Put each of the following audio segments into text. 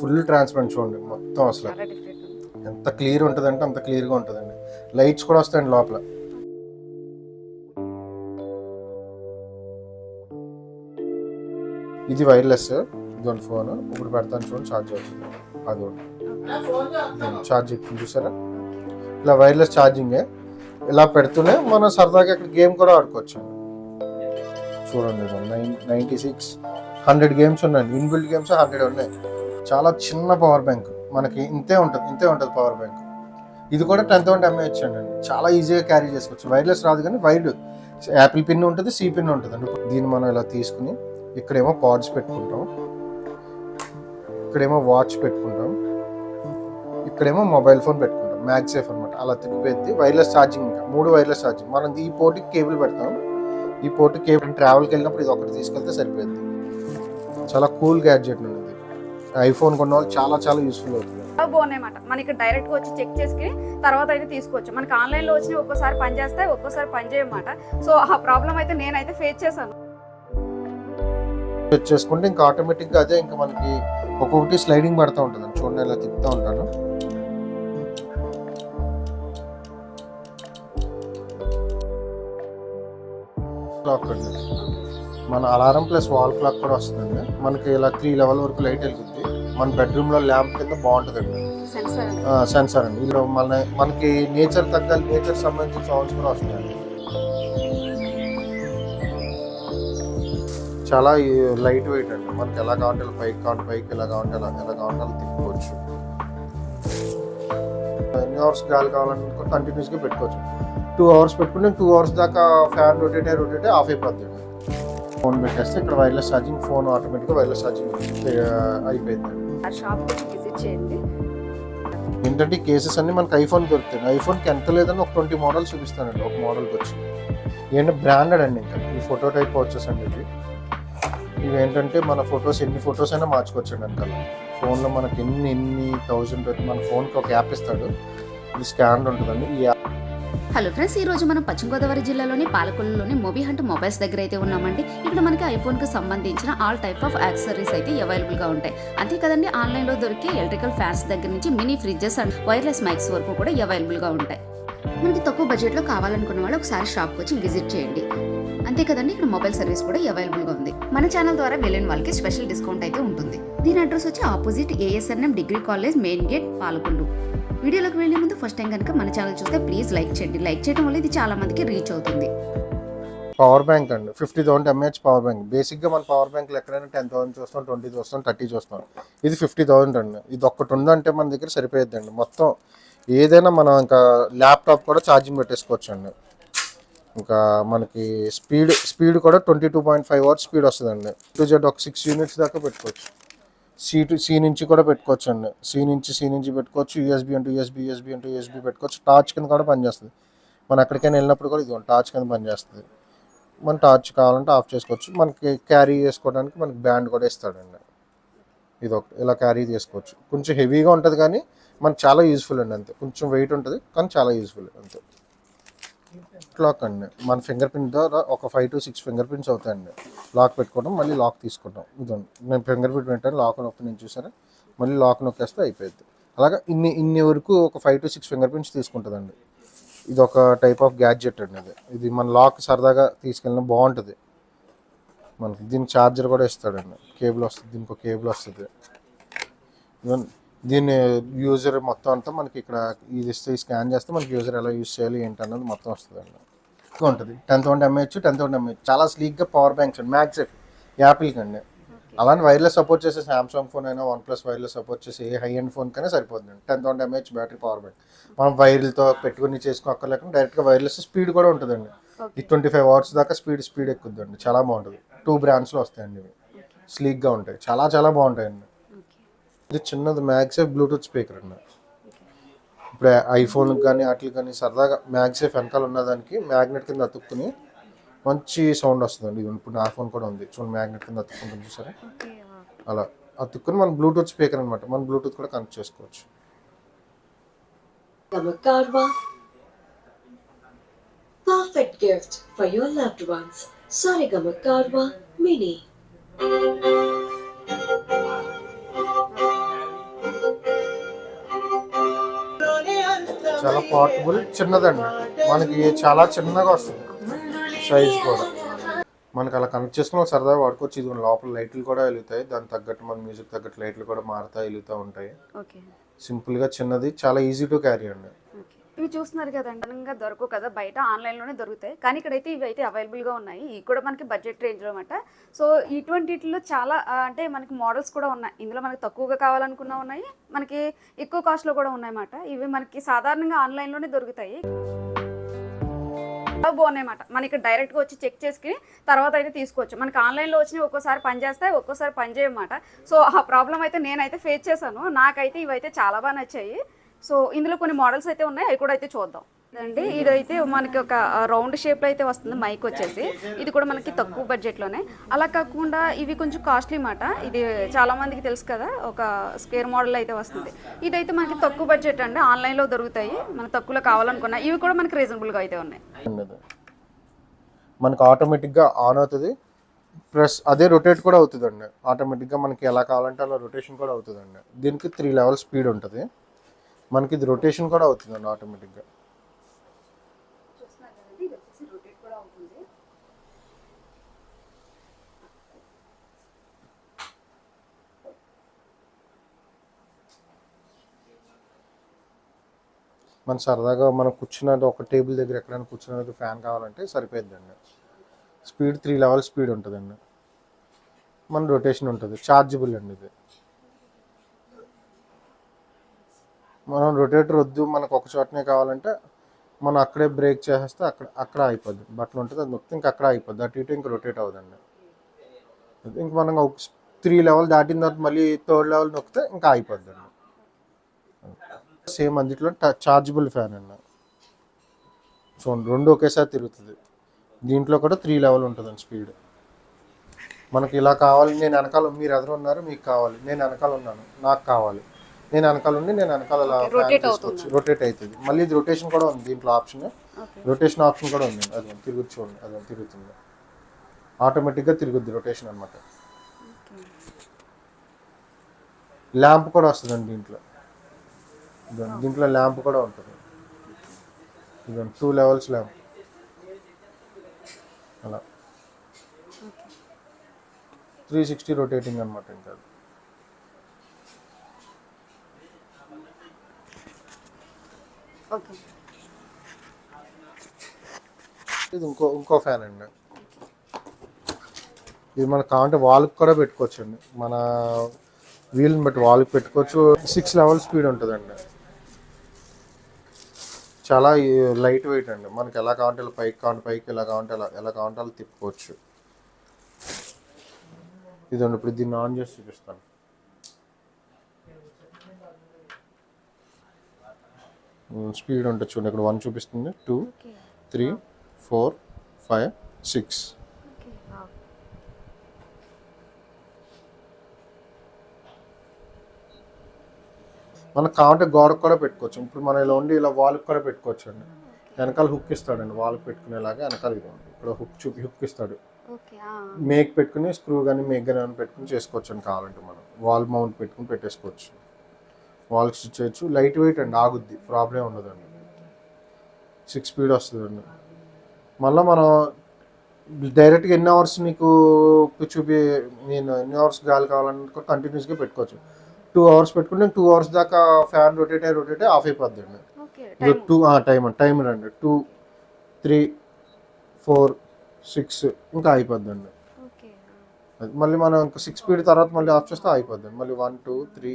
Full transparent చూడండి మొత్తం అసలు. ఎంత క్లియర్ ఉంటుందంటే అంత క్లియర్గా ఉంటుందండి. లైట్స్ కూడా వస్తాయండి లోపల. ఇది వైర్లెస్ ఇదిగోండి ఫోన్ ఇప్పుడు పెడతాను చూడండి ఛార్జ్ అవుతుంది. అది ఛార్జ్ ఎక్కువ చూసారా? ఇలా వైర్లెస్ ఛార్జింగే ఇలా పెడుతూనే మనం సరదాగా ఇక్కడ గేమ్ కూడా ఆడుకోవచ్చు చూడండి nine ninety six hundred games ఉన్నాయండి. ఇన్బిల్డ్ గేమ్స్ హండ్రెడ్ ఉన్నాయి. చాలా చిన్న పవర్ బ్యాంక్. మనకి ఇంతే ఉంటుంది ఇంతే ఉంటుంది పవర్ బ్యాంక్. ఇది కూడా టెన్ థౌసండ్ ఎంఏహెచ్ అండి చాలా ఈజీగా క్యారీ చేసుకోవచ్చు. వైర్లెస్ రాదు కానీ వైర్డ్ యాపిల్ పిన్ ఉంటుంది సి పిన్ ఉంటుంది. అండి దీన్ని మనం ఇలా తీసుకుని ఇక్కడేమో పాడ్స్ పెట్టుకుంటాం. ఇక్కడేమో వాచ్ పెట్టుకుంటాం. ఇక్కడేమో మొబైల్ ఫోన్ పెట్టుకుంటాం. మ్యాగ్సేఫ్ అనమాట అలా తిప్పిపెట్టి వైర్లెస్ ఛార్జింగ్ ఇంకా. మూడు వైర్లెస్ ఛార్జింగ్ మనం ఈ పోర్ట్కి కేబుల్ పెడతాం. ఈ పోర్టు కేబుల్ ట్రావెల్కి వెళ్ళినప్పుడు ఇది ఒకటి తీసుకెళ్తే సరిపోయింది. చాలా కూల్ గ్యాడ్జెట్ ఉంది ఐఫోన్ కొన్న వాళ్ళు చాలా చాలా యూస్ఫుల్ అవుతుంది చాలా బాగున్నాయి అన్నమాట మనకి డైరెక్ట్గా వచ్చి చెక్ చేసుకుని తర్వాత అయితే తీసుకోవచ్చు. మనకి ఆన్లైన్లో వచ్చి ఒక్కోసారి పని చేస్తాయి ఒక్కోసారి పని చేయమాట సో ఆ ప్రాబ్లం అయితే నేనైతే ఫేస్ చేశాను. సెట్ చేసుకుంటే ఇంకా ఆటోమేటిక్గా అదే ఇంకా మనకి ఒక్కొక్కటి స్లైడింగ్ పడుతూ ఉంటుంది. చూడండి ఇలా తిప్పుతూ ఉంటాను. క్లాక్ మన అలారం ప్లస్ వాల్ క్లాక్ కూడా వస్తుందండి. మనకి ఇలా త్రీ లెవెల్ వరకు లైట్ వెలుగుద్ది మన బెడ్రూమ్లో ల్యాంప్ కింద బాగుంటుందండి. సెన్సార్ సెన్సార్ అండి. ఇందులో మన మనకి నేచర్ తగ్గాలి నేచర్ సంబంధించిన సౌండ్స్ కూడా వస్తున్నాయండి చాలా లైట్ వెయిట్ అండి. మనకి ఎలా కావాలంటే పైకి కావాలి పైకి ఎలా కావాలంటే అలా ఎలా కావాలంటే తిప్పుకోవచ్చు. ఎన్ని అవర్స్ గాలి కావాలనుకో కంటిన్యూస్గా పెట్టుకోవచ్చు. టూ అవర్స్ పెట్టుకుంటే టూ అవర్స్ దాకా ఫ్యాన్ రొటేట్ రొటేట్ ఆఫ్ అయిపోద్ది. ఫోన్ పెట్టేస్తే ఇక్కడ వైర్లెస్ ఛార్జింగ్ ఫోన్ ఆటోమేటిక్గా వైర్లెస్ ఛార్జింగ్ అయిపోయింది. ఆ షాప్ వచ్చి విజిట్ చేయండి. ఏంటంటే కేసెస్ అన్ని మనకి ఐఫోన్ దొరుకుతాయి. ఐఫోన్కి ఎంత లేదని ఒక ట్వంటీ మోడల్ చూపిస్తానండి. ఒక మోడల్కి వచ్చి. ఏంటంటే బ్రాండెడ్ అండి ఇంకా. ఈ ఫోటో టైప్ వచ్చేసి అండి ఇవి ఇవి ఏంటంటే మన ఫొటోస్ ఎన్ని ఫొటోస్ అయినా మార్చుకోవచ్చండి వెనకాల ఫోన్లో మనకి ఎన్ని ఎన్ని థౌజండ్ మన ఫోన్కి ఒక యాప్ ఇస్తాడు. ఇది స్కాన్ ఉంటుందండి. ఈ యాప్ హలో ఫ్రెండ్స్ ఈ రోజు మనం పశ్చిమ గోదావరి జిల్లాలోని పాలకొల్లులోని మొబీ హంట్ మొబైల్స్ దగ్గర అయితే ఉన్నామండి. ఇక్కడ మనకి ఐఫోన్కి సంబంధించిన ఆల్ టైప్ ఆఫ్ యాక్సెసరీస్ అయితే అవైలబుల్గా ఉంటాయి. అంతే కదండి ఆన్లైన్లో దొరికే ఎలక్ట్రికల్ ఫ్యాన్స్ దగ్గర నుంచి mini fridges and wireless mics వరకు కూడా అవైలబుల్గా ఉంటాయి. మనకి తక్కువ బడ్జెట్లో కావాలనుకున్న వాళ్ళు ఒకసారి షాప్కి వచ్చి విజిట్ చేయండి. అంతే కదండి ఇక్కడ మొబైల్ సర్వీస్ కూడా అవైలబుల్గా ఉంది. మన ఛానల్ ద్వారా వెళ్ళిన వాళ్ళకి స్పెషల్ డిస్కౌంట్ అయితే ఉంటుంది. దీని అడ్రస్ వచ్చి opposite ASNM degree college main gate Palakollu. వీడియోలోకి వెళ్ళే ముందు ఫస్ట్ టైం కనుక మన ఛానల్ చూస్తే ప్లీజ్ లైక్ చేయండి. లైక్ చేయడం వల్ల ఇది చాలా మందికి రీచ్ అవుతుంది. పవర్ బ్యాంక్ అండి. Fifty thousand mAh power bank బేసిక్గా మన పవర్ బ్యాంక్లు ఎక్కడైనా టెన్ థౌసండ్ చూస్తాం ట్వంటీ చూస్తాం థర్టీ చూస్తాం ఇది ఫిఫ్టీ థౌసండ్ అండి. ఇది ఒక్కటి ఉందంటే మన దగ్గర సరిపోయిద్దండి మొత్తం ఏదైనా మనం ఇంకా ల్యాప్టాప్ కూడా ఛార్జింగ్ పెట్టేసుకోవచ్చు అండి ఇంకా మనకి స్పీడ్ స్పీడ్ కూడా twenty two point five hours speed వస్తుందండి. టూ జెడ్ ఒక సిక్స్ యూనిట్స్ దాకా పెట్టుకోవచ్చు. సీటు టు నుంచి కూడా పెట్టుకోవచ్చు అండి సీ నుంచి సీ నుంచి పెట్టుకోవచ్చు. యూఎస్బి అంటూ యూఎస్బి యూఎస్బి అంటే యూఎస్బి పెట్టుకోవచ్చు. టార్చ్ కింద కూడా పనిచేస్తుంది. మనం ఎక్కడికైనా వెళ్ళినప్పుడు కూడా ఇది టార్చ్ కింద పనిచేస్తుంది. మన టార్చ్ కావాలంటే ఆఫ్ చేసుకోవచ్చు. మనకి క్యారీ చేసుకోవడానికి మనకి బ్యాండ్ కూడా ఇస్తాడండి. ఇది ఒక ఇలా క్యారీ చేసుకోవచ్చు. కొంచెం హెవీగా ఉంటుంది కానీ మనకు చాలా యూస్ఫుల్ అండి అంతే. కొంచెం వెయిట్ ఉంటుంది కానీ చాలా యూస్ఫుల్ అంతే. క్లాక్ అండి. మన ఫింగర్ ప్రింట్ ద్వారా ఒక five to six finger prints అవుతాయండి. లాక్ పెట్టుకోవడం మళ్ళీ లాక్ తీసుకుంటాం ఇదండి. నేను ఫింగర్ ప్రింట్ పెట్టాను లాక్ నొప్పి నేను చూసారా మళ్ళీ లాక్ నొక్కేస్తే అయిపోయింది. అలాగా ఇన్ని ఇన్ని వరకు ఒక five to six finger prints తీసుకుంటుందండి. ఇది ఒక టైప్ ఆఫ్ గ్యాడ్జెట్ అండి ఇది ఇది మన లాక్ సరదాగా తీసుకెళ్ళిన బాగుంటుంది. మనకి దీనికి ఛార్జర్ కూడా ఇస్తాడండి. కేబుల్ వస్తుంది దీనికి ఒక కేబుల్ వస్తుంది. దీన్ని యూజర్ మొత్తం అంతా మనకి ఇక్కడ ఇది ఇస్తే స్కాన్ చేస్తే మనకి యూజర్ ఎలా యూజ్ చేయాలి ఏంటి అన్నది మొత్తం వస్తుందండి. ఎక్కువ ఉంటుంది. Ten thousand mAh ten thousand mAh చాలా స్లీక్గా పవర్ బ్యాంక్స్ అండి. మ్యాక్సిఫ్ యాపిల్కి అండి అలానే వైర్లెస్ సపోర్ట్ చేసే సామ్సంగ్ ఫోన్ అయినా వన్ ప్లస్ వైర్లెస్ సపోర్ట్ చేసే ఏ హై ఎండ్ ఫోన్ కైనా సరిపోతుంది ten thousand mAh battery power bank మనం వైర్లతో పెట్టుకుని చేసుకోక్కర్లేకుండా డైరెక్ట్గా వైర్లెస్ స్పీడ్ కూడా ఉంటుందండి. ఈ ట్వంటీ ఫైవ్ అవర్స్ దాకా స్పీడ్ స్పీడ్ ఎక్కుద్దండి. చాలా బాగుంటుంది. టూ బ్రాండ్స్లో వస్తాయండి ఇవి. స్లీక్గా ఉంటాయి. చాలా చాలా బాగుంటాయండి. ఇది చిన్నది మ్యాగ్సేఫ్ బ్లూటూత్ స్పీకర్ అండి. ఇప్పుడు ఐఫోన్ కానీ వాటికి కానీ సరదాగా మ్యాగ్సేఫ్ వెనకాల ఉన్నదానికి మ్యాగ్నెట్ కింద అతుక్కుని మంచి సౌండ్ వస్తుందండి. ఇది ఇప్పుడు నా ఫోన్ కూడా ఉంది. చూడండి మ్యాగ్నెట్ కింద అతుక్కుంటుంది చూసారా? అలా అతుక్కుని మన బ్లూటూత్ స్పీకర్ అనమాట మన బ్లూటూత్ కూడా కనెక్ట్ చేసుకోవచ్చు. Perfect gift for your loved ones. Sarigamakarwa Mini. చాలా పోర్టబుల్ చిన్నదండి. మనకి చాలా చిన్నగా వస్తుంది. సైజ్ కూడా. మనకి అలా కనెక్ట్ చేసుకుని సరదాగా వాడుకోవచ్చు. ఇది లోపల లైట్లు కూడా వెలుగుతాయి. దానికి తగ్గట్టు మన మ్యూజిక్ తగ్గట్టు లైట్లు కూడా మారుతాయి వెలుగుతూ ఉంటాయి. సింపుల్గా చిన్నది చాలా ఈజీ టు క్యారీ అండి. ఇవి చూస్తున్నారు కదండి. అనంగా దొరకవు కదా బయట ఆన్లైన్లోనే దొరుకుతాయి. కానీ ఇక్కడైతే ఇవి అయితే అవైలబుల్గా ఉన్నాయి. ఇవి కూడా మనకి బడ్జెట్ రేంజ్లో అనమాట సో ఇటువంటిలో చాలా అంటే మనకి మోడల్స్ కూడా ఉన్నాయి. ఇందులో మనకి తక్కువగా కావాలనుకున్న ఉన్నాయి. మనకి ఎక్కువ కాస్ట్లో కూడా ఉన్నాయన్నమాట ఇవి మనకి సాధారణంగా ఆన్లైన్లోనే దొరుకుతాయి. చాలా బాగున్నాయి అన్నమాట. ఇక్కడ డైరెక్ట్గా వచ్చి చెక్ చేసుకుని తర్వాత అయితే తీసుకోవచ్చు. మనకి ఆన్లైన్లో వచ్చినవి ఒక్కోసారి పని చేస్తాయి ఒక్కోసారి పని చేయమాట సో ఆ ప్రాబ్లం అయితే నేనైతే ఫేస్ చేశాను. నాకైతే ఇవైతే చాలా బాగా నచ్చాయి. సో ఇందులో కొన్ని మోడల్స్ అయితే ఉన్నాయి అవి కూడా అయితే చూద్దాం. అండి ఇదైతే మనకి ఒక రౌండ్ షేప్లో అయితే వస్తుంది మైక్ వచ్చేసి. ఇది కూడా మనకి తక్కువ బడ్జెట్లోనే. అలా కాకుండా ఇవి కొంచెం కాస్ట్లీ మాట. ఇది చాలా మందికి తెలుసు కదా ఒక స్క్వేర్ మోడల్ అయితే వస్తుంది. ఇదైతే మనకి తక్కువ బడ్జెట్ అండి ఆన్లైన్లో దొరుకుతాయి. మనకు తక్కువలో కావాలనుకున్నా ఇవి కూడా మనకి రీజనబుల్గా అయితే ఉన్నాయి. మనకు ఆటోమేటిక్గా ఆన్ అవుతుంది. ప్లస్ అదే రొటేట్ కూడా అవుతుందండి. ఆటోమేటిక్గా మనకి ఎలా కావాలంటే అలా రొటేషన్ కూడా అవుతుందండి. దీనికి త్రీ లెవెల్ స్పీడ్ ఉంటుంది. మనకి ఇది రొటేషన్ కూడా అవుతుందండి ఆటోమేటిక్గా మన సరదాగా మనం కూర్చున్నది ఒక టేబుల్ దగ్గర ఎక్కడైనా కూర్చున్నది ఫ్యాన్ కావాలంటే సరిపోద్దండి స్పీడ్ త్రీ లెవెల్ స్పీడ్ ఉంటుందండి. మన రొటేషన్ ఉంటుంది. ఛార్జబుల్ అండి ఇది. మనం రొటేటర్ వద్దు మనకు ఒక చోటనే కావాలంటే మనం అక్కడే బ్రేక్ చేసేస్తే అక్కడ అక్కడ అయిపోద్ది బట్టలు ఉంటుంది అది మొత్తం ఇంకా అక్కడ అయిపోద్ది అటు ఇటు ఇంకా రొటేట్ అవుదండి ఇంక మనం ఒక త్రీ లెవెల్ దాటిన తర్వాత మళ్ళీ థర్డ్ లెవెల్ నొక్కితే ఇంకా అయిపోద్ది అండి సేమ్ అందులో చార్జబుల్ ఫ్యాన్ అండి. చూడండి రెండు ఒకేసారి తిరుగుతుంది. దీంట్లో కూడా త్రీ లెవెల్ ఉంటుందండి స్పీడ్ మనకి ఇలా కావాలి నేను వెనకాల మీరు ఎదురు ఉన్నారు మీకు కావాలి. నేను వెనకాల ఉన్నాను నాకు కావాలి. నేను వెనకాల ఉండి నేను వెనకాల రొటేట్ అవుతుంది. మళ్ళీ ఇది రొటేషన్ కూడా ఉంది దీంట్లో ఆప్షన్ రొటేషన్ ఆప్షన్ కూడా ఉంది. అది తిరుగుతూ చూడండి అది తిరుగుతుంది. ఆటోమేటిక్గా తిరుగుద్ది రొటేషన్ అనమాట ల్యాంప్ కూడా వస్తుందండి దీంట్లో. దీంట్లో ల్యాంప్ కూడా ఉంటుంది. ఇదిగోండి టూ లెవెల్స్ ల్యాంప్ అలా. త్రీ సిక్స్టీ రొటేటింగ్ అనమాట ఇంకా ఓకే ఇది ఇంకో ఇంకో ఫ్యాన్ అండి. ఇది మన కావాలంటే వాల్కి కూడా పెట్టుకోవచ్చు అండి మన వీల్ని బట్టి వాల్కి పెట్టుకోవచ్చు. సిక్స్ లెవెల్ స్పీడ్ ఉంటుందండి. చాలా లైట్ వెయిట్ అండి. మనకి ఎలా కావాలంటే పైకి కావాలంటే పైకి ఎలా కావాలంటే అలా ఎలా కావాలంటే అలా తిప్పుకోవచ్చు. ఇదండి ఇప్పుడు దీన్ని ఆన్ చేసి చూపిస్తాను. స్పీడ్ ఉంటుంది చూడండి ఇక్కడ వన్ చూపిస్తుంది. Two three four five six మనకు కావాలంటే గోడకు కూడా పెట్టుకోవచ్చు. ఇప్పుడు మనం ఇలా ఉండి ఇలా వాల్కి కూడా పెట్టుకోవచ్చు అండి వెనకాల హుక్ ఇస్తాడండి వాల్కి పెట్టుకునేలాగా వెనకాల ఇది ఉంది. ఇక్కడ హుక్ చూపి హుక్ ఇస్తాడు. ఓకే మేక్ పెట్టుకుని స్క్రూ కానీ మేక్ కానీ పెట్టుకుని చేసుకోవచ్చు అండి కావాలంటే మనం. వాల్ మౌంట్ పెట్టుకుని పెట్టేసుకోవచ్చు. వాల్కి స్టిచ్ చేయొచ్చు. లైట్ వెయిట్ అండి ఆగుద్ది. ప్రాబ్లం ఉండదండి. సిక్స్ స్పీడ్ వస్తుందండి. మళ్ళీ మనం డైరెక్ట్గా ఎన్ని అవర్స్ నీకు చూపి నేను ఎన్ని అవర్స్ గాలి కావాలనుకో కంటిన్యూస్గా పెట్టుకోవచ్చు. టూ అవర్స్ పెట్టుకుంటే టూ అవర్స్ దాకా ఫ్యాన్ రొటేట్ అయ్యి రొటేట్ ఆఫ్ అయిపోద్ది అండి టూ టైం టైం రండి. టూ త్రీ ఫోర్ సిక్స్ ఇంకా అయిపోద్దండి. మళ్ళీ మనం ఇంకా సిక్స్ స్పీడ్ తర్వాత మళ్ళీ ఆఫ్ చేస్తే అయిపోద్ది మళ్ళీ one two three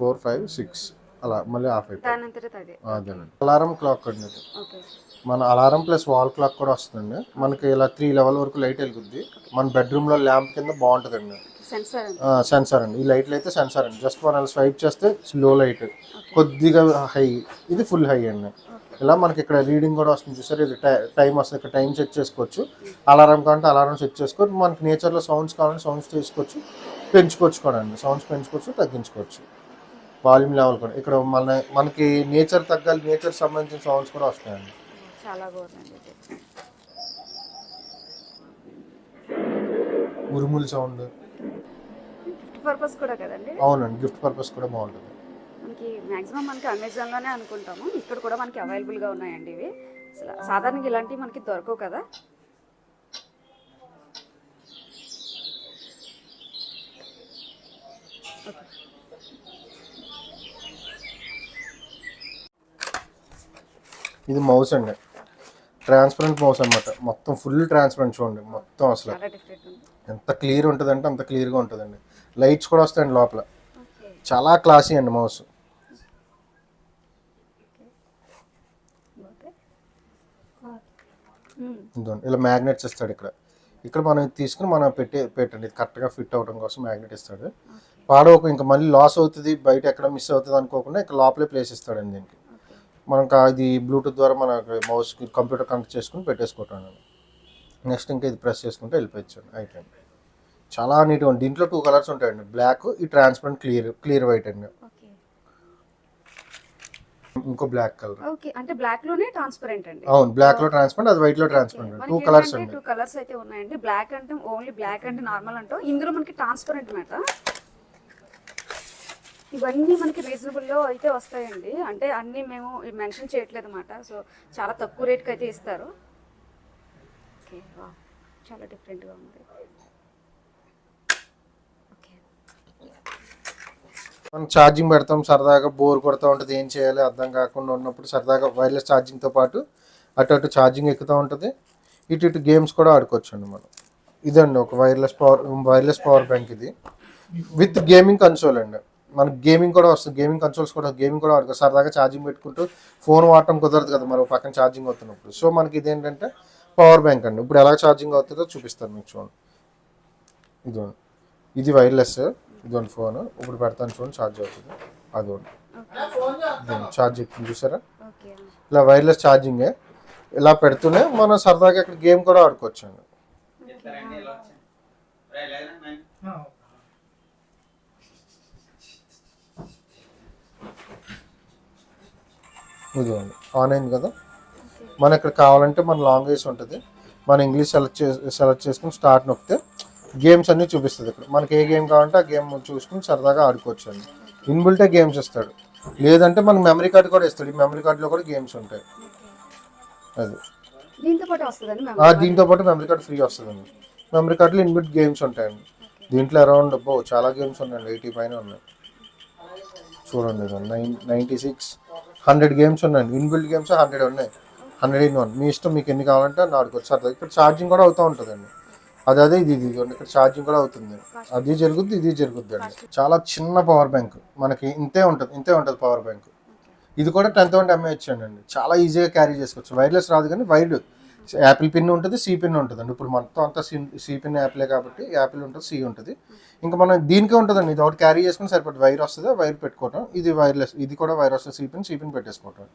four five six. అలా మళ్ళీ ఆఫ్ అదే. అదేనండి అలారం క్లాక్ అండి మన అలారం ప్లస్ వాల్ క్లాక్ కూడా వస్తుందండి. మనకి ఇలా త్రీ లెవెల్ వరకు లైట్ వెలుగుద్ది. మన బెడ్రూమ్లో ల్యాంప్ కింద సెన్సార్ అండి. సెన్సార్ అండి. ఈ లైట్లు అయితే సెన్సార్ అండి. జస్ట్ మనం స్వైప్ చేస్తే స్లో లైట్. కొద్దిగా హై. ఇది ఫుల్ హై అండి. ఇలా మనకి ఇక్కడ రీడింగ్ కూడా వస్తుంది చూసారు? ఇది టైం వస్తుంది. ఇక్కడ టైం సెట్ చేసుకోవచ్చు. అలారం కావాలంటే అలారం సెట్ చేసుకోవచ్చు. మనకి నేచర్లో సౌండ్స్ కావాలంటే సౌండ్స్ చేసుకోవచ్చు. పెంచుకోవచ్చు కూడా అండి. సౌండ్స్ పెంచుకోవచ్చు తగ్గించుకోవచ్చు. వాల్యూమ్ లెవెల్ కూడా. ఇక్కడ మన మనకి నేచర్ తగ్గాలి నేచర్ సంబంధించిన సౌండ్స్ కూడా వస్తాయండి చాలా బాగుందండి ఉరుముల సౌండ్. గిఫ్ట్ పర్పస్ కూడా కదండి? అవునండి గిఫ్ట్ పర్పస్ కూడా బాగుంటుంది. మనకి మ్యాక్సిమం మనకి అమెజాన్లోనే అనుకుంటాము. ఇక్కడ కూడా మనకి అవైలబుల్గా ఉన్నాయండి ఇవి. అసలు సాధారణంగా ఇలాంటివి మనకి దొరకవు కదా. ఇది మౌస్ అండి. ట్రాన్స్పరెంట్ మౌస్ అన్నమాట. మొత్తం ఫుల్ ట్రాన్స్పరెంట్ చూడండి. మొత్తం అసలు. చాలా డిఫరెంట్ ఉంది. ఎంత క్లియర్ ఉంటుందంటే అంత క్లియర్గా ఉంటుందండి. లైట్స్ కూడా వస్తాయండి లోపల. ఓకే చాలా క్లాసీ అండి మౌస్ ఇదిగోండి. ఇలా మ్యాగ్నెట్స్ ఇస్తాడు ఇక్కడ. ఇక్కడ మనం ఇది తీసుకుని మనం పెట్టే పెట్టండి. ఇది కరెక్ట్గా ఫిట్ అవ్వడం కోసం మ్యాగ్నెట్ ఇస్తాడు. పాడవకు ఇంకా మళ్ళీ లాస్ అవుతుంది. బయట ఎక్కడ మిస్ అవుతుంది అనుకోకుండా ఇక్కడ లోపలే ప్లేస్ ఇస్తాడండి దీనికి. మనం కా- ఇది బ్లూటూత్ ద్వారా మన మౌస్ కంప్యూటర్ కనెక్ట్ చేసుకుని పెట్టేసుకుంటాను. నెక్స్ట్ ఇంకా ఇది ప్రెస్ చేసుకుంటే వెళ్ళిపోవచ్చు. అయిపోయింది చాలా నీట్గా ఉంది. దీంట్లో టూ కలర్స్ ఉంటాయండి. బ్లాక్ ఈ ట్రాన్స్పరెంట్ క్లియర్ క్లియర్ వైట్ అండి. ఇంకో బ్లాక్ కలర్ ఓకే. అంటే బ్లాక్లోనే ట్రాన్స్పరెంట్ అండి. అవును. బ్లాక్లో ట్రాన్స్పరెంట్ అది వైట్లో ట్రాన్స్పరెంట్ టూ కలర్స్ అండి. టూ కలర్స్ అయితే ఉన్నాయండి. బ్లాక్ అంటే ఓన్లీ బ్లాక్ అంటే నార్మల్ అంటాం. ఇందులో మనకి ట్రాన్స్పరెంట్ మాట ఇవన్నీ మనకి రీజనబుల్లో అయితే వస్తాయండి. అంటే అన్ని మేము మెన్షన్ చేయట్లేదు అనమాట సో చాలా తక్కువ రేట్కి అయితే ఇస్తారు. ఓకే వా చాలా డిఫరెంట్గా ఉంది. మనం ఛార్జింగ్ పెడతాం సరదాగా బోర్ కొడుతూ ఉంటుంది ఏం చేయాలి అర్థం కాకుండా ఉన్నప్పుడు సరదాగా వైర్లెస్ ఛార్జింగ్తో పాటు అటు అటు ఛార్జింగ్ ఎక్కుతూ ఉంటుంది. ఇటు ఇటు గేమ్స్ కూడా ఆడుకోవచ్చు అండి మనం. ఇదండి ఒక wireless power wireless power bank ఇది. విత్ గేమింగ్ కన్సోల్ అండి. మనకి గేమింగ్ కూడా వస్తుంది. గేమింగ్ కన్సోల్స్ కూడా గేమింగ్ కూడా ఆడుకో సరదాగా ఛార్జింగ్ పెట్టుకుంటూ ఫోన్ వాడటం కుదరదు కదా మరి పక్కన ఛార్జింగ్ అవుతున్నప్పుడు. సో మనకి ఇదేంటంటే పవర్ బ్యాంక్ అండి. ఇప్పుడు ఎలా ఛార్జింగ్ అవుతుందో చూపిస్తాను మీకు చూడండి. ఇదిగోండి. ఇది వైర్లెస్ ఇదిగోండి ఫోన్ ఇప్పుడు పెడతాను చూడండి ఛార్జ్ అవుతుంది. అదిగోండి. ఇదిగోండి ఛార్జ్ ఎక్కుతుంది చూసారా? ఇలా వైర్లెస్ ఛార్జింగే ఇలా పెడుతూనే మనం సరదాగా ఇక్కడ గేమ్ కూడా ఆడుకోవచ్చు అండి ఇదిగోండి. ఆన్ అయింది కదా? మన ఇక్కడ కావాలంటే మన లాంగ్వేజ్ ఉంటుంది. మన ఇంగ్లీష్ సెలెక్ట్ చే సెలెక్ట్ చేసుకుని స్టార్ట్ నొక్కితే గేమ్స్ అన్నీ చూపిస్తుంది ఇక్కడ. మనకి ఏ గేమ్ కావాలంటే ఆ గేమ్ చూసుకుని సరదాగా ఆడుకోవచ్చు అండి ఇన్బుల్టే గేమ్స్ ఇస్తాడు. లేదంటే మనకి మెమరీ కార్డ్ కూడా ఇస్తాడు. ఈ మెమరీ కార్డులో కూడా గేమ్స్ ఉంటాయి. అది. దీంతో పాటు మెమరీ కార్డ్ ఫ్రీ వస్తుందండి. మెమరీ కార్డులో ఇన్బిల్ట్ గేమ్స్ ఉంటాయండి. దీంట్లో అరౌండ్ బో చాలా గేమ్స్ ఉన్నాయండి. ఎయిటీ పైన ఉన్నాయి. చూడండి nine ninety six hundred games ఉన్నాయి. ఇన్బిల్డ్ గేమ్స్ హండ్రెడ్ ఉన్నాయి. Hundred in one. మీ ఇష్టం మీకు ఎన్ని కావాలంటే అన్ని ఆడుకోవచ్చు ఇక్కడ ఛార్జింగ్ కూడా అవుతూ ఉంటుందండి. అది అదే ఇది ఇది ఇక్కడ ఛార్జింగ్ కూడా అవుతుంది. అది జరుగుద్ది ఇది జరుగుద్ది అండి. చాలా చిన్న పవర్ బ్యాంక్ మనకి ఇంతే ఉంటుంది ఇంతే ఉంటుంది పవర్ బ్యాంక్ ఇది కూడా టెన్ థౌసండ్ ఎంఏహెచ్ అండి. చాలా ఈజీగా క్యారీ చేసుకోవచ్చు. వైర్లెస్ రాదు కానీ వైర్డ్ యాపిల్ పిన్ ఉంటుంది సి పిన్ ఉంటుందండి. ఇప్పుడు మొత్తం అంతా సి సి పిన్ యాపిలే కాబట్టి యాపిల్ ఉంటుంది సి ఉంటుంది. ఇంకా మనం దీనికే ఉంటుందండి. ఇది ఒకటి క్యారీ చేసుకుని సరిపడి వైర్ వస్తుంది వైర్ పెట్టుకోవటం. ఇది వైర్లెస్ ఇది కూడా వైర్ వస్తుంది సి పిన్ సి పిన్ పెట్టేసుకోవటం.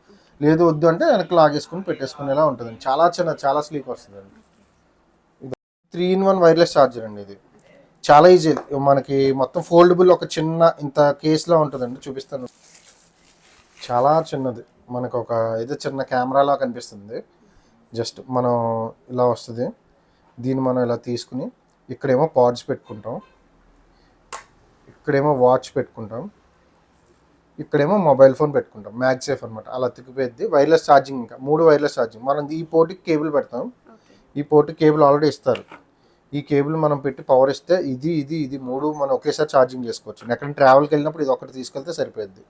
లేదు వద్దు అంటే వెనక్కి లాగేసుకుని పెట్టేసుకునేలా ఉంటుందండి. చాలా చిన్న చాలా స్లీక్ వస్తుందండి. ఇది three in one wireless charger అండి ఇది. చాలా ఈజీ. మనకి మొత్తం ఫోల్డబుల్ ఒక చిన్న ఇంత కేసులో ఉంటుందండి. చూపిస్తాను. చాలా చిన్నది. మనకు ఒక ఏదో చిన్న కెమెరాలా కనిపిస్తుంది. జస్ట్ మనం ఇలా వస్తుంది. దీన్ని మనం ఇలా తీసుకుని ఇక్కడేమో పాడ్స్ పెట్టుకుంటాం. ఇక్కడేమో వాచ్ పెట్టుకుంటాం. ఇక్కడేమో మొబైల్ ఫోన్ పెట్టుకుంటాం. మ్యాగ్సేఫ్ అనమాట అలా తిప్పిపోద్ది వైర్లెస్ ఛార్జింగ్ ఇంకా. మూడు వైర్లెస్ ఛార్జింగ్. మనం ఈ పోర్ట్కి కేబుల్ పెడతాం. ఈ పోర్ట్ కేబుల్ ఆల్రెడీ ఇస్తారు. ఈ కేబుల్ మనం పెట్టి పవర్ ఇస్తే ఇది ఇది ఇది మూడు మనం ఒకేసారి ఛార్జింగ్ చేసుకోవచ్చు. ఎక్కడ ట్రావెల్కి వెళ్ళినప్పుడు ఇది ఒకటి తీసుకెళ్తే సరిపోద్ది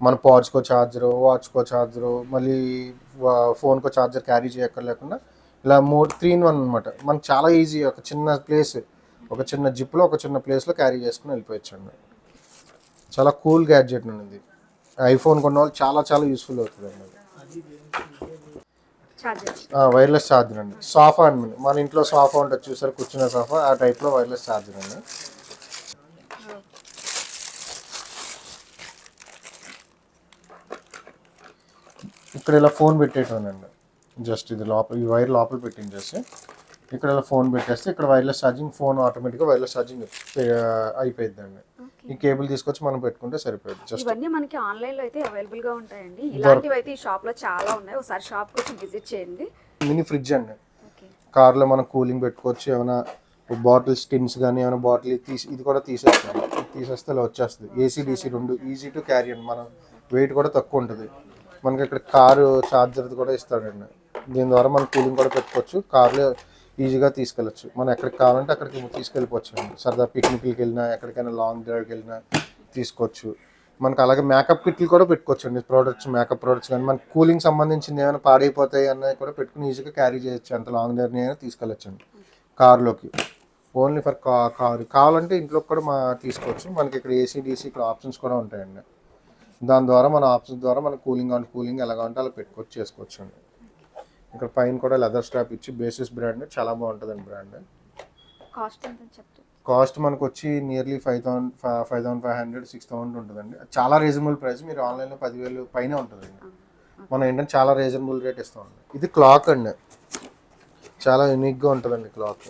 మన పాడ్స్కో ఛార్జరు వాచ్కో ఛార్జరు మళ్ళీ ఫోన్కో ఛార్జర్ క్యారీ చేయక్కర్లేకుండా ఇలా మూడు త్రీ ఇన్ వన్ అనమాట మనకు చాలా ఈజీ ఒక చిన్న ప్లేస్ ఒక చిన్న జిప్లో ఒక చిన్న ప్లేస్లో క్యారీ చేసుకుని వెళ్ళిపోవచ్చు అండి చాలా కూల్ గ్యాడ్జెట్ ఉంది ఐఫోన్ కొన్న వాళ్ళు చాలా చాలా యూస్ఫుల్ అవుతుంది అండి వైర్లెస్ ఛార్జర్ అండి. సోఫా అండి. మన ఇంట్లో సోఫా ఉంటుంది చూసారు? కూర్చునే సోఫా. ఆ టైప్లో వైర్లెస్ ఛార్జర్ అండి. ఇక్కడ ఇలా ఫోన్ పెట్టేటోనండి. జస్ట్ ఇది లోపల ఈ వైర్ లోపల పెట్టించేసి ఇక్కడ ఇలా ఫోన్ పెట్టేస్తే ఇక్కడ వైర్లెస్ ఛార్జింగ్ ఫోన్ ఆటోమేటిక్గా వైర్లెస్ ఛార్జింగ్ అయిపోయిందండి ఈ కేబుల్ తీసుకొచ్చి మనం పెట్టుకుంటే సరిపోయింది. జస్ట్ ఇవన్నీ మనకి ఆన్లైన్లో అయితే అవైలబుల్గా ఉంటాయండి ఇలాంటివి అయితే ఈ షాప్లో చాలా ఉన్నాయి. ఒకసారి షాప్ వచ్చి విజిట్ చేయండి. మినీ ఫ్రిడ్జ్ అండి. ఓకే. కార్లో మనం కూలింగ్ పెట్టుకోవచ్చు ఏమైనా బాటిల్స్ టిన్స్ కానీ ఏమైనా బాటిల్ తీసి ఇది కూడా తీసేస్తాను ఇది తీసేస్తే ఇలా వచ్చేస్తుంది. ఏసీ డీసీ రెండు ఈజీ టు క్యారీ అండి. మనం వెయిట్ కూడా తక్కువ ఉంటుంది. మనకి ఇక్కడ కారు చార్జర్ కూడా ఇస్తాడండి దీని ద్వారా మనం కూలింగ్ కూడా పెట్టుకోవచ్చు. కార్లో ఈజీగా తీసుకెళ్ళచ్చు. మనం ఎక్కడికి కావాలంటే అక్కడికి తీసుకెళ్ళిపోవచ్చు అండి. సరదా పిక్నిక్కి వెళ్ళినా ఎక్కడికైనా లాంగ్ డ్రైవ్కి వెళ్ళినా తీసుకోవచ్చు. మనకి అలాగే మేకప్ కిట్లు కూడా పెట్టుకోవచ్చు అండి. ప్రోడక్ట్స్ మేకప్ ప్రోడక్ట్స్ కానీ మనకి కూలింగ్ సంబంధించింది ఏమైనా పాడైపోతాయి అన్నది కూడా పెట్టుకుని ఈజీగా క్యారీ చేయొచ్చు. అంత లాంగ్ జర్నీ అయినా తీసుకెళ్ళచ్చు అండి. కార్లోకి ఓన్లీ ఫర్ కా కారు కావాలంటే ఇంట్లో కూడా మా తీసుకోవచ్చు. మనకి ఇక్కడ ఏసీ డీసీ ఇక్కడ ఆప్షన్స్ కూడా ఉంటాయండి. దాని ద్వారా మన ఆప్షన్స్ ద్వారా మన కూలింగ్ ఆన్ కూలింగ్ ఎలా అంటే అలా పెట్టుకోవచ్చు చేసుకోవచ్చు అండి ఇక్కడ పైన కూడా లెదర్ స్ట్రాప్ ఇచ్చి బేసిస్ బ్రాండ్ చాలా బాగుంటుందండి బ్రాండ్. కాస్ట్ కాస్ట్ మనకు వచ్చి nearly five thousand five thousand five hundred six thousand ఉంటుందండి. చాలా రీజనబుల్ ప్రైస్ మీరు ఆన్లైన్లో పదివేలు పైన ఉంటుందండి. మనం ఏంటంటే చాలా రీజనబుల్ రేట్ ఇస్తామండి ఇది క్లాక్ అండి. చాలా యూనిక్గా ఉంటుందండి క్లాక్.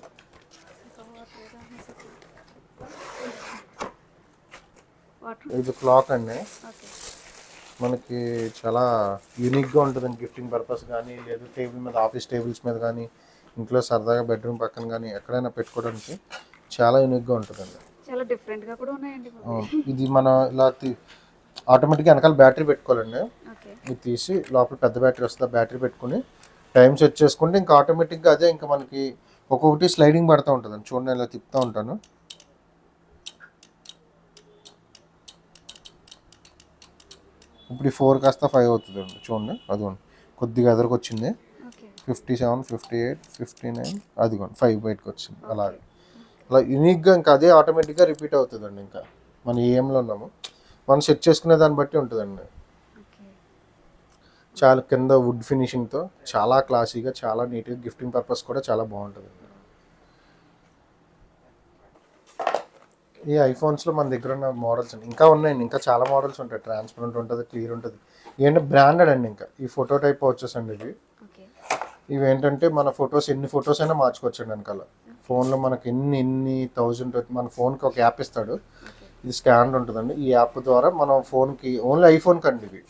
ఇది క్లాక్ అండి. మనకి చాలా యూనిక్గా ఉంటుందండి గిఫ్టింగ్ పర్పస్ కానీ లేదు టేబుల్ మీద ఆఫీస్ టేబుల్స్ మీద కానీ ఇంట్లో సరదాగా బెడ్రూమ్ పక్కన కానీ ఎక్కడైనా పెట్టుకోవడానికి చాలా యూనిక్గా ఉంటుందండి. చాలా డిఫరెంట్గా కూడా ఉన్నాయండి ఇది మనం ఇలా ఆటోమేటిక్గా వెనకాల బ్యాటరీ పెట్టుకోవాలండి. ఇది తీసి లోపల పెద్ద బ్యాటరీ వస్తుంది ఆ బ్యాటరీ పెట్టుకుని టైం సెట్ చేసుకుంటే ఇంకా ఆటోమేటిక్గా అదే ఇంకా మనకి ఒక్కొక్కటి స్లైడింగ్ పడుతూ ఉంటుందండి. చూడండి ఇలా తిప్పుతూ ఉంటాను. ఇప్పుడు ఈ ఫోర్ కాస్త ఫైవ్ అవుతుందండి. చూడండి అదిగోండి. కొద్దిగా ఎదరికి వచ్చింది fifty seven fifty eight fifty nine అదిగోండి ఫైవ్ బయటకు వచ్చింది అలాగే. అలా యూనిక్గా ఇంకా అదే ఆటోమేటిక్గా రిపీట్ అవుతుందండి ఇంకా. మన ఏఎంలో ఉన్నాము. మనం సెట్ చేసుకునే దాన్ని బట్టి ఉంటుందండి. చాలా కింద వుడ్ ఫినిషింగ్తో చాలా క్లాసీగా చాలా నీట్గా గిఫ్టింగ్ పర్పస్ కూడా చాలా బాగుంటుంది ఈ ఐఫోన్స్లో మన దగ్గర ఉన్న మోడల్స్ అండి. ఇంకా ఉన్నాయండి. ఇంకా చాలా మోడల్స్ ఉంటాయి. ట్రాన్స్పరెంట్ ఉంటుంది క్లియర్ ఉంటుంది. ఏంటంటే బ్రాండెడ్ అండి ఇంకా. ఈ ఫోటో టైప్ వచ్చేస్ అండి ఇవి. ఇవి ఏంటంటే మన ఫొటోస్ ఎన్ని ఫొటోస్ అయినా మార్చుకోవచ్చండి వెనకాల. ఫోన్లో మనకి ఎన్ని ఎన్ని థౌజండ్ మన ఫోన్కి ఒక యాప్ ఇస్తాడు. ఇది స్కాన్ ఉంటుందండి. ఈ యాప్ ద్వారా మనం ఫోన్కి ఓన్లీ ఐఫోన్కి అండి ఇవి.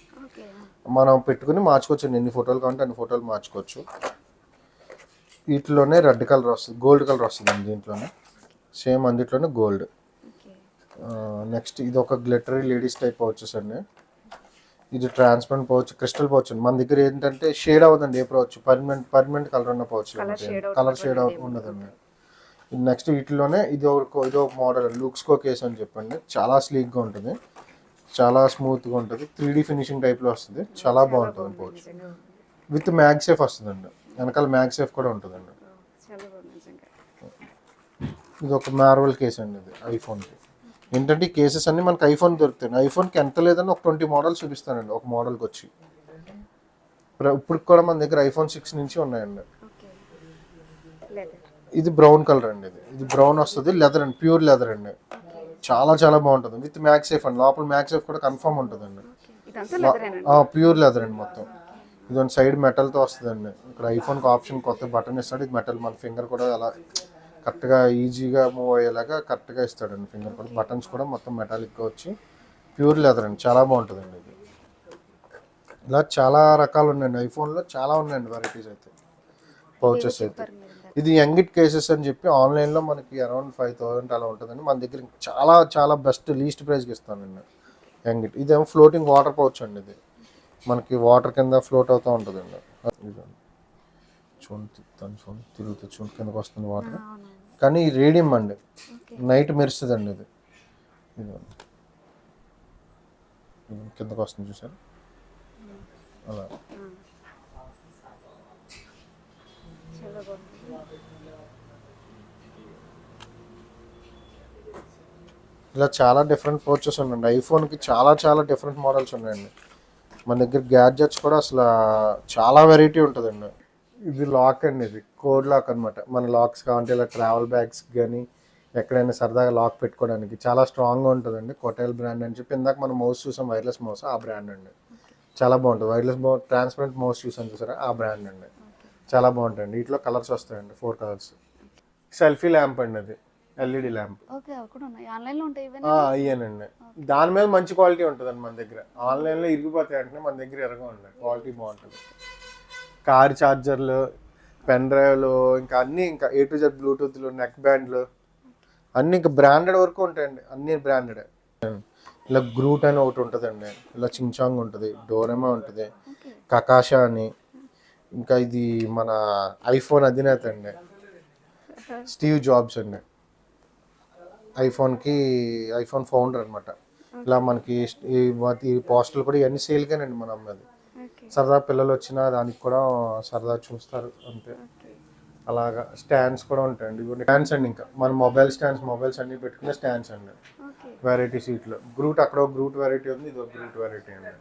మనం పెట్టుకుని మార్చుకోవచ్చు ఎన్ని ఫోటోలు కావాలంటే అన్ని ఫోటోలు మార్చుకోవచ్చు. వీటిలోనే రెడ్ కలర్ వస్తుంది. గోల్డ్ కలర్ వస్తుంది దీంట్లోనే. సేమ్ అందుట్లోనే గోల్డ్ నెక్స్ట్ ఇది ఒక గ్లిటరీ లేడీస్ టైప్ పౌచెస్ అండి. ఇది ట్రాన్స్పరెంట్ పౌచ్ క్రిస్టల్ పౌచ్ అండి. మన దగ్గర ఏంటంటే షేడ్ అవ్వదండి ఏ పౌచ్ పర్మనెంట్ పర్మనెంట్ కలర్ ఉన్న పౌచ్ కలర్ షేడ్ ఉండదండి. నెక్స్ట్ వీటిలోనే ఇది ఒక ఇది ఒక మోడల్ లుక్స్కో కేస్ అని చెప్పండి. చాలా స్లీక్గా ఉంటుంది. చాలా స్మూత్గా ఉంటుంది. త్రీ డీ ఫినిషింగ్ టైప్లో వస్తుంది. చాలా బాగుంటుంది పౌచ్ విత్ మ్యాగ్ సేఫ్ వస్తుందండి. వెనకాల మ్యాగ్ సేఫ్ కూడా ఉంటుందండి. ఇది ఒక మార్వల్ కేస్ అండి ఇది ఐఫోన్కి ఏంటంటే ఈ కేసెస్ అన్ని మనకి ఐఫోన్ దొరుకుతాయి. ఐఫోన్కి ఎంత లేదని ఒక ట్వంటీ మోడల్స్ చూపిస్తానండి ఒక మోడల్కి వచ్చి. ఇప్పుడు కూడా మన దగ్గర ఐఫోన్ సిక్స్ నుంచి ఉన్నాయండి. ఇది బ్రౌన్ కలర్ అండి ఇది. ఇది బ్రౌన్ వస్తుంది లెదర్ అండి ప్యూర్ లెదర్ అండి. చాలా చాలా బాగుంటుంది విత్ మ్యాగ్ సేఫ్ అండి. లోపల మ్యాగ్ సేఫ్ కూడా కన్ఫర్మ్ ఉంటుందండి. ప్యూర్ లెదర్ అండి మొత్తం. ఇది సైడ్ మెటల్తో వస్తుందండి. ఇక్కడ ఐఫోన్కి ఆప్షన్ కొత్త బటన్ ఇస్తాడు. ఇది మెటల్ మన ఫింగర్ కూడా అలా కరెక్ట్గా ఈజీగా మూవ్ అయ్యేలాగా కరెక్ట్గా ఇస్తాడండి ఫింగర్ కూడా బటన్స్ కూడా మొత్తం మెటాలిక్గా వచ్చి ప్యూర్ లెదర్ అండి. చాలా బాగుంటుందండి ఇది. ఇలా చాలా రకాలు ఉన్నాయండి ఐఫోన్లో చాలా ఉన్నాయండి వెరైటీస్ అయితే. పౌచెస్ అయితే. ఇది యంగిట్ కేసెస్ అని చెప్పి ఆన్లైన్లో మనకి అరౌండ్ ఫైవ్ థౌసండ్ అలా ఉంటుందండి. మన దగ్గర చాలా చాలా బెస్ట్ లీస్ట్ ప్రైస్కి ఇస్తానండి యంగిట్ ఇదేమో ఫ్లోటింగ్ వాటర్ పౌచ్ అండి ఇది. మనకి వాటర్ కింద ఫ్లోట్ అవుతూ ఉంటుందండి. చూడండి చూడండి తిరుగుతూ చూడండి కిందకు వస్తుంది వాటర్. కానీ రేడియం అండి. నైట్ మెరుస్తుందండి ఇది. ఇదిగోండి. ఇదిగోండి, కిందకు వస్తుంది చూసారు అలా. ఇలా చాలా డిఫరెంట్ పౌచెస్ ఉన్నాయండి ఐఫోన్కి చాలా చాలా డిఫరెంట్ మోడల్స్ ఉన్నాయండి. మన దగ్గర గ్యాడ్జెట్స్ కూడా అసలు చాలా వెరైటీ ఉంటుందండి. ఇది లాక్ అండి ఇది. కోడ్ లాక్ అనమాట మన లాక్స్ కావాలంటే ఇలా ట్రావెల్ బ్యాగ్స్ కానీ ఎక్కడైనా సరదాగా లాక్ పెట్టుకోవడానికి చాలా స్ట్రాంగ్గా ఉంటుందండి. కోటైల్ బ్రాండ్ అని చెప్పి ఇందాక మనం మౌస్ చూసాం వైర్లెస్ మౌస్ ఆ బ్రాండ్ అండి. చాలా బాగుంటుంది. వైర్లెస్ మౌ ట్రాన్స్పరెంట్ మౌస్ చూసాం చూసారా? ఆ బ్రాండ్ అండి. చాలా బాగుంటాయండి. వీటిలో కలర్స్ వస్తాయండి ఫోర్ కలర్స్. సెల్ఫీ ల్యాంప్ అండి అది. LED lamp. అయ్యానండి దాని మీద మంచి క్వాలిటీ ఉంటుందండి మన దగ్గర. ఆన్లైన్లో ఇరిగిపోతాయి అంటే మన దగ్గర ఎరగా ఉన్నాయి క్వాలిటీ బాగుంటుంది. కార్ ఛార్జర్లు పెన్ డ్రైవ్లు ఇంకా అన్నీ ఇంకా ఏ టు జెడ్ బ్లూటూత్లు నెక్ బ్యాండ్లు అన్నీ ఇంకా బ్రాండెడ్ వరకు ఉంటాయండి. అన్నీ బ్రాండెడ్ ఇలా గ్రూట్ అని ఒకటి ఉంటుందండి. ఇలా చించాంగ్ ఉంటుంది డోరెమా ఉంటుంది కకాషా అని. ఇంకా ఇది మన ఐఫోన్ అధినేత అండి. స్టీవ్ జాబ్స్ అండి. ఐఫోన్కి ఐఫోన్ ఫౌండర్ అనమాట ఇలా మనకి ఈ పోస్టల్ కూడా ఇవన్నీ సేల్గానండి మన అమ్మది సరదా పిల్లలు వచ్చినా దానికి కూడా సరదా చూస్తారు అంతే. అలాగా స్టాండ్స్ కూడా ఉంటాయండి. ఇవన్నీ స్టాండ్స్ అండి ఇంకా. మన మొబైల్ స్టాండ్స్ మొబైల్స్ అన్ని పెట్టుకునే స్టాండ్స్ అండి. వెరైటీ సీట్లు గ్రూట్ అక్కడ ఒక గ్రూట్ వెరైటీ ఉంది ఇది ఒక గ్రూట్ వెరైటీ అండి.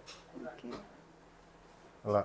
అలా.